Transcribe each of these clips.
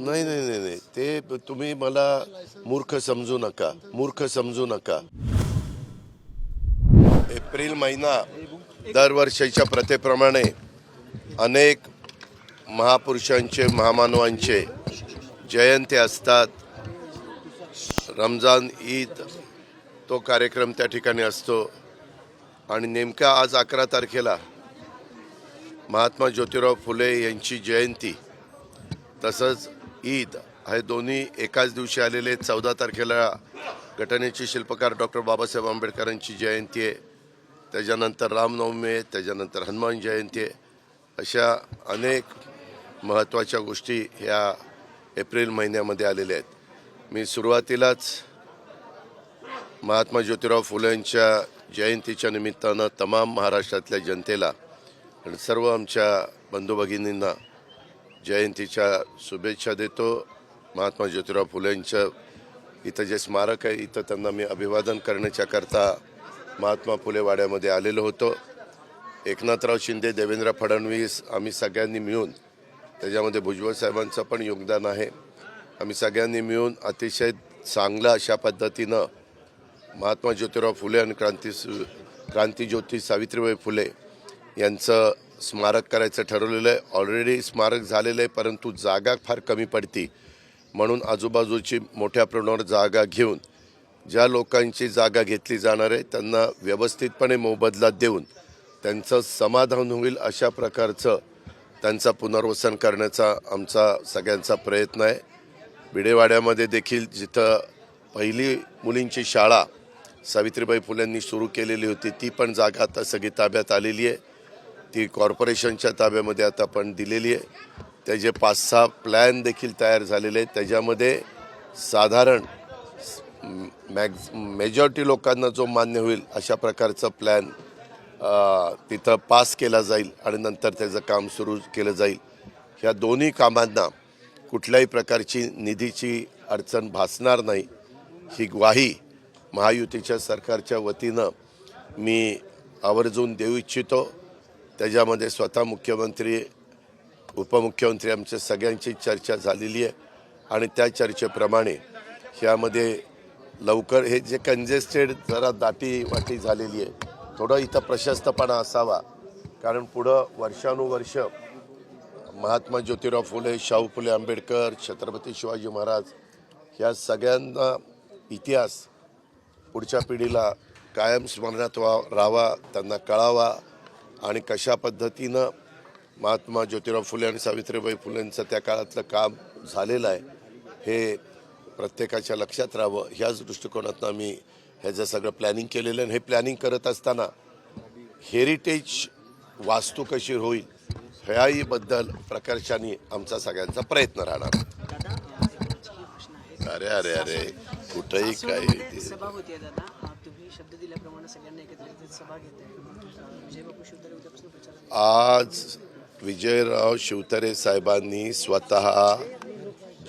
नाही नाही नाही नाही. ते तुम्ही मला मूर्ख समजू नका. मूर्ख समजू नका. एप्रिल महिना दरवर्षीच्या प्रथेप्रमाणे अनेक महापुरुषांचे महामानवांचे जयंती असतात. रमजान ईद तो कार्यक्रम त्या ठिकाणी असतो. आणि नेमका आज अकरा तारखेला महात्मा ज्योतिराव फुले यांची जयंती. तसंच ईद. हे दोन्ही एकाच दिवशी आलेले चौदा तारखेला घटनेचे शिल्पकार डॉक्टर बाबासाहेब आंबेडकरांची जयंती आहे. त्याच्यानंतर रामनवमी आहे. त्याच्यानंतर हनुमान जयंती आहे. अशा अनेक महत्त्वाच्या गोष्टी ह्या एप्रिल महिन्यामध्ये आलेल्या आहेत. मी सुरुवातीलाच महात्मा ज्योतिराव फुलेंच्या जयंतीच्या निमित्तानं तमाम महाराष्ट्रातल्या जनतेला आणि सर्व आमच्या बंधू भगिनींना जयंतीच्या शुभेच्छा देतो. महात्मा ज्योतिराव फुलेंचं इथं जे स्मारक आहे इथं त्यांना मी अभिवादन करण्याच्या करता महात्मा फुले वाड्यामध्ये आलेलो होतो. एकनाथराव शिंदे देवेंद्र फडणवीस आम्ही सगळ्यांनी मिळून त्याच्यामध्ये भुजबळ साहेबांचं पण योगदान आहे. आम्ही सगळ्यांनी मिळून अतिशय चांगलं अशा पद्धतीनं महात्मा ज्योतिराव फुले आणि क्रांती क्रांतीज्योती सावित्रीबाई फुले यांचं स्मारक करायचं ठरवलेलं आहे. ऑलरेडी स्मारक झालेलं आहे परंतु जागा फार कमी पडती. म्हणून आजूबाजूची मोठ्या प्रमाणावर जागा घेऊन ज्या लोकांची जागा घेतली जाणार आहे त्यांना व्यवस्थितपणे मोबदला देऊन त्यांचं समाधान होईल अशा प्रकारचं त्यांचा पुनर्वसन करण्याचा आमचा सगळ्यांचा प्रयत्न आहे. बिडेवाड्यामध्ये देखील जिथं पहिली मुलींची शाळा सावित्रीबाई फुलेंनी सुरू केलेली होती ती पण जागा आता सगळी ताब्यात आलेली आहे. ती कॉर्पोरेशनच्या ताब्यामध्ये आता आपण दिलेली आहे. त्याचे पाच सहा प्लॅन देखील तयार झालेले आहेत. त्याच्यामध्ये साधारण मॅक्झ मेजॉरिटी लोकांना जो मान्य होईल अशा प्रकारचं प्लॅन तिथं पास केला जाईल आणि नंतर त्याचं काम सुरू केलं जाईल. ह्या दोन्ही कामांना कुठल्याही प्रकारची निधीची अडचण भासणार नाही. ही ग्वाही महायुतीच्या सरकारच्या वतीनं मी आवर्जून देऊ इच्छितो. त्याच्यामध्ये स्वतः मुख्यमंत्री उपमुख्यमंत्री आमच्या सगळ्यांची चर्चा झालेली आहे. आणि त्या चर्चेप्रमाणे ह्यामध्ये लवकर हे जे कंजेस्टेड जरा दाटी वाटी झालेली आहे थोडं इथं प्रशस्तपणा असावा. कारण पुढं वर्षानुवर्ष महात्मा ज्योतिराव फुले शाहू फुले आंबेडकर छत्रपती शिवाजी महाराज ह्या सगळ्यांना इतिहास पुढच्या पिढीला कायम स्मरणात व्हा राहावा त्यांना कळावा. आणि कशा पद्धतीनं महात्मा ज्योतिराव फुले आणि सावित्रीबाई फुलेंचं त्या काळातलं काम झालेलं आहे हे प्रत्येकाच्या लक्षात राहावं. ह्याच दृष्टिकोनातनं आम्ही ह्याचं सगळं प्लॅनिंग केलेलं आहे. आणि हे प्लॅनिंग करत असताना हेरिटेज वास्तू कशी होईल ह्याही बद्दल प्रकर्षाने आमचा सगळ्यांचा प्रयत्न राहणार. अरे अरे अरे कुठंही काही शब्द दिल्याप्रमाणे सगळ्यांना एकत्रित सभा घेत आहे. शिवतारे उद्यापासून प्रचार आज विजयराव शिवतरे साहेबांनी स्वतः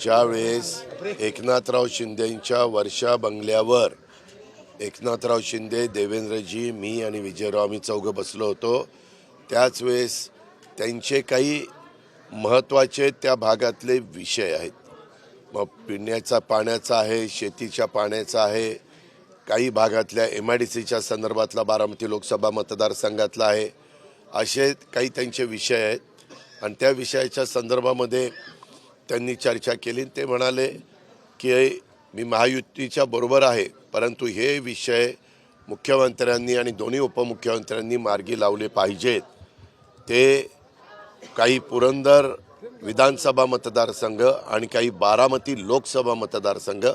ज्यावेळेस एकनाथराव शिंदेंच्या वर्षा बंगल्यावर एकनाथराव शिंदे देवेंद्रजी मी आणि विजयराव आम्ही चौघं बसलो होतो त्याच वेळेस त्यांचे काही महत्त्वाचे त्या भागातले विषय आहेत. मग पिण्याचा पाण्याचा आहे शेतीच्या पाण्याचा आहे काही भागातल्या एम आय डी सीच्या संदर्भातला बारामती लोकसभा मतदारसंघातला आहे. असे काही त्यांचे विषय आहेत. आणि त्या विषयाच्या संदर्भामध्ये त्यांनी चर्चा केली. ते म्हणाले की मी महायुतीच्या बरोबर आहे. परंतु हे विषय मुख्यमंत्र्यांनी आणि दोन्ही उपमुख्यमंत्र्यांनी मार्गी लावले पाहिजेत. ते काही पुरंदर विधानसभा मतदारसंघ आणि काही बारामती लोकसभा मतदारसंघ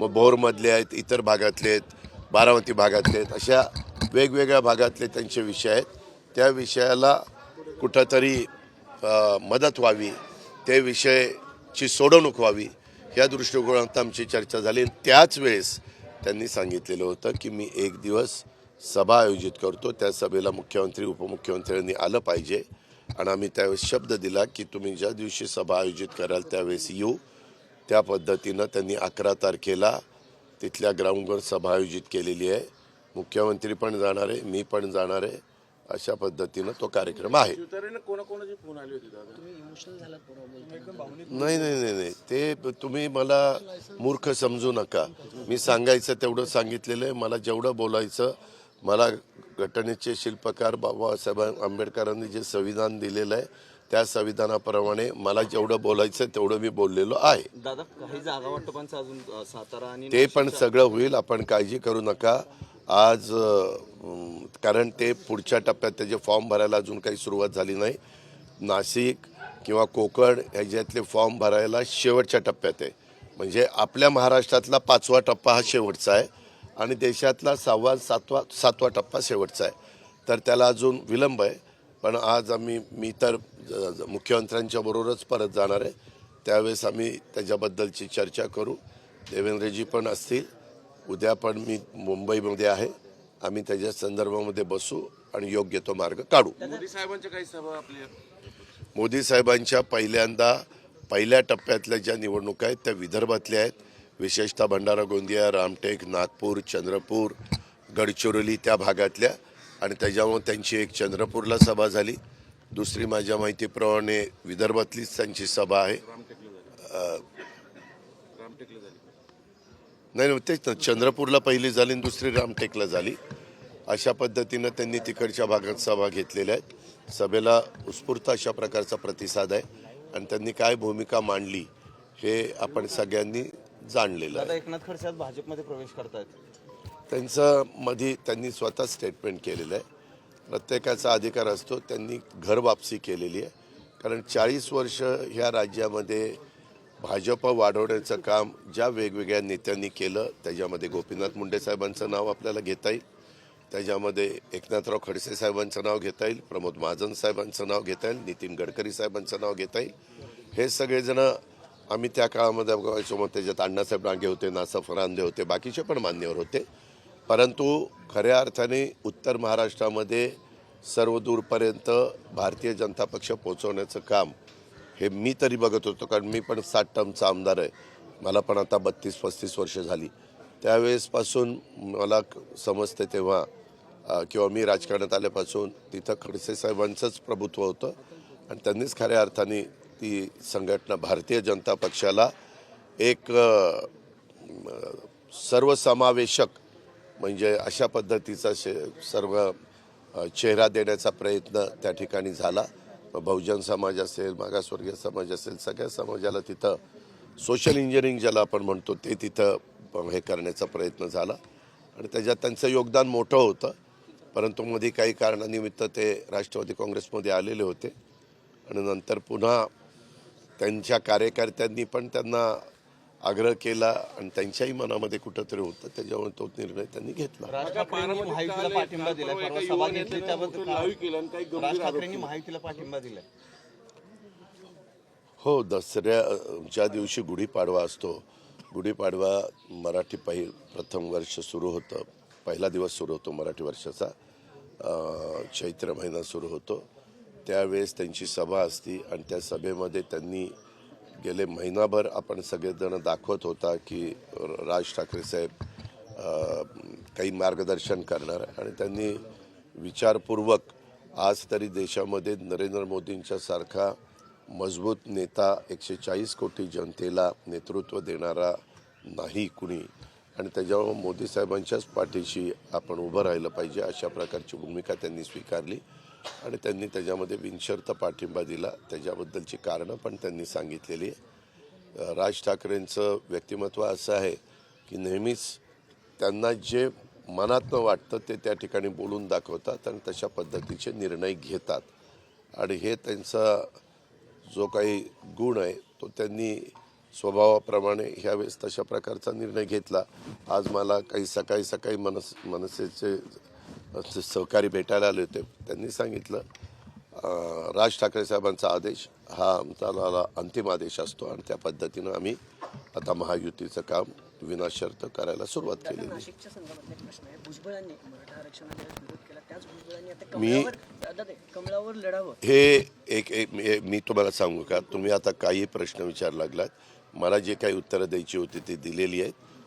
मग भोरमधले आहेत इतर भागातले आहेत बारामती भागातले आहेत अशा वेगवेगळ्या भागातले त्यांचे विषय आहेत. त्या विषयाला कुठंतरी मदत व्हावी ते विषयची सोडवणूक व्हावी या दृष्टिकोनात आमची चर्चा झाली. आणि त्याच वेळेस त्यांनी सांगितलेलं होतं की मी एक दिवस सभा आयोजित करतो. त्या सभेला मुख्यमंत्री उपमुख्यमंत्र्यांनी आलं पाहिजे. आणि आम्ही त्यावेळेस शब्द दिला की तुम्ही ज्या दिवशी सभा आयोजित कराल त्यावेळेस येऊ. त्या पद्धतीनं त्यांनी अकरा तारखेला तिथल्या ग्राउंडवर सभा आयोजित केलेली आहे. मुख्यमंत्री पण जाणार आहे मी पण जाणार आहे. अशा पद्धतीनं तो कार्यक्रम आहे. शिवतारेनं कोणाकोणाचे फोन आले होते दादा? तुम्ही इमोशनल झालात बरोबर नाही नाही नाही नाही. ते तुम्ही मला मूर्ख समजू नका. मी सांगायचं तेवढं सांगितलेलं आहे. मला जेवढं बोलायचं मला घटनेचे शिल्पकार बाबासाहेब आंबेडकरांनी जे संविधान दिलेलं आहे त्या संविधानाप्रमाणे मला जेवढं बोलायचं तेवढं मी बोललेलो आहे. दादा काही जागा वाटपांचं अजून अ, सातारा आणि ते पण सगळं होईल आपण काळजी करू नका. आज अं, कारण ते पुढच्या टप्प्यात त्याचे फॉर्म भरायला अजून काही सुरुवात झाली नाही. नाशिक किंवा कोकण ह्याच्यातले फॉर्म भरायला शेवटच्या टप्प्यात आहे. म्हणजे आपल्या महाराष्ट्रातला पाचवा टप्पा हा शेवटचा आहे. आणि देशातला सहावा सातवा सातवा टप्पा शेवटचा आहे. तर त्याला अजून विलंब आहे. पण आज आम्ही मी तर मुख्यमंत्र्यांच्या बरोबरच परत जाणार आहे. त्यावेळेस आम्ही त्याच्याबद्दलची चर्चा करू. देवेंद्रजी पण असतील. उद्या पण मी मुंबईमध्ये आहे. आम्ही त्याच्या संदर्भामध्ये बसू आणि योग्य तो मार्ग काढू. मोदी साहेबांच्या काही सभा आपल्या? मोदी साहेबांच्या पहिल्यांदा पहिल्या टप्प्यातल्या ज्या निवडणुका आहेत त्या विदर्भातल्या आहेत. विशेषतः भंडारा गोंदिया रामटेक नागपूर चंद्रपूर गडचिरोली त्या भागातल्या आणि त्याच्यामुळे त्यांची एक चंद्रपूरला सभा झाली. दुसरी माझ्या माहितीप्रमाणे विदर्भातलीच त्यांची सभा आहे. रामटेकला झाली नाही नाही तेच ना चंद्रपूरला पहिली झाली आणि दुसरी रामटेकला झाली. अशा पद्धतीनं त्यांनी तिकडच्या भागात सभा घेतलेल्या आहेत. सभेला उत्स्फूर्त अशा प्रकारचा प्रतिसाद आहे. आणि त्यांनी काय भूमिका मांडली हे आपण सगळ्यांनी जाणलेलं आहे. एकनाथ खडसे आज भाजपमध्ये प्रवेश करतायत. त्यांचं मध्ये त्यांनी स्वतः स्टेटमेंट केलेलं आहे. प्रत्येकाचा अधिकार असतो त्यांनी घर वापसी केलेली आहे. कारण चाळीस वर्ष ह्या राज्यामध्ये भाजप वाढवण्याचं काम ज्या वेगवेगळ्या नेत्यांनी केलं त्याच्यामध्ये गोपीनाथ मुंडे साहेबांचं नाव आपल्याला घेता येईल. त्याच्यामध्ये एकनाथराव खडसे साहेबांचं नाव घेता येईल प्रमोद महाजन साहेबांचं नाव घेता येईल नितीन गडकरी साहेबांचं नाव घेता येईल. हे सगळेजण आम्ही त्या काळामध्ये बघायचो मग त्याच्यात अण्णासाहेब रांगे होते नासफ फरांदे होते बाकीचे पण मान्यवर होते. परंतु खऱ्या अर्थाने उत्तर महाराष्ट्रामध्ये सर्व दूरपर्यंत भारतीय जनता पक्ष पोचवण्याचं काम हे मी तरी बघत होतो कारण मी पण साठ टर्मचा आमदार आहे. मला पण आता बत्तीस पस्तीस वर्ष झाली. त्यावेळेसपासून मला समजते तेव्हा किंवा मी राजकारणात आल्यापासून तिथं खडसे साहेबांचंच प्रभुत्व होतं. आणि त्यांनीच खऱ्या अर्थाने ती संघटना भारतीय जनता पक्षाला एक सर्वसमावेशक म्हणजे अशा पद्धतीचा शे सर्व चेहरा देण्याचा प्रयत्न त्या ठिकाणी झाला. बहुजन समाज असेल मागासवर्गीय समाज असेल सगळ्या समाजाला तिथं सोशल इंजिनिअरिंग ज्याला आपण म्हणतो ते तिथं हे करण्याचा प्रयत्न झाला. आणि त्याच्यात त्यांचं योगदान मोठं होतं. परंतु मध्ये काही कारणानिमित्त ते राष्ट्रवादी काँग्रेसमध्ये आलेले होते. आणि नंतर पुन्हा त्यांच्या कार्यकर्त्यांनी पण त्यांना आग्रह केला आणि त्यांच्याही मनामध्ये कुठंतरी होतं त्याच्यामुळे तो निर्णय त्यांनी घेतला. हो दसऱ्या ज्या दिवशी गुढीपाडवा असतो गुढीपाडवा मराठी पहिल प्रथम वर्ष सुरू होतं पहिला दिवस सुरू होतो मराठी वर्षाचा. चैत्र महिना सुरू होतो. त्यावेळेस त्यांची सभा असती आणि त्या सभेमध्ये त्यांनी गेले महिनाभर आपण सगळेजण दाखवत होता की राज ठाकरे साहेब काही मार्गदर्शन करणार आणि त्यांनी विचारपूर्वक आज तरी देशामध्ये नरेंद्र मोदींच्या सारखा मजबूत नेता एकशे चाळीस कोटी जनतेला नेतृत्व देणारा नाही कुणी. आणि त्याच्यामुळे मोदी साहेबांच्याच पाठीशी आपण उभं राहिलं पाहिजे अशा प्रकारची भूमिका त्यांनी स्वीकारली. आणि त्यांनी त्याच्यामध्ये बिनशर्त पाठिंबा दिला. त्याच्याबद्दलची कारणं पण त्यांनी सांगितलेली आहे. राज ठाकरेंचं व्यक्तिमत्व असं आहे की नेहमीच त्यांना जे मनातनं वाटतं ते त्या ठिकाणी बोलून दाखवतात आणि तशा पद्धतीचे निर्णय घेतात. आणि हे त्यांचा जो काही गुण आहे तो त्यांनी स्वभावाप्रमाणे ह्यावेळेस तशा प्रकारचा निर्णय घेतला. आज मला काही सकाळी सकाळी मनस मनसेचे सहकारी भेटायला आले होते. त्यांनी सांगितलं राज ठाकरे साहेबांचा आदेश हा आमचा अंतिम आदेश असतो आणि त्या पद्धतीनं आम्ही आता महायुतीचं काम विनाशर्त करायला सुरुवात केला. मी- हे एक एक मी- मी तुम्हाला सांगू का? तुम्ही आता काही प्रश्न विचार लागलात. मला जे काही उत्तरं द्यायची होती ती दिलेली आहेत.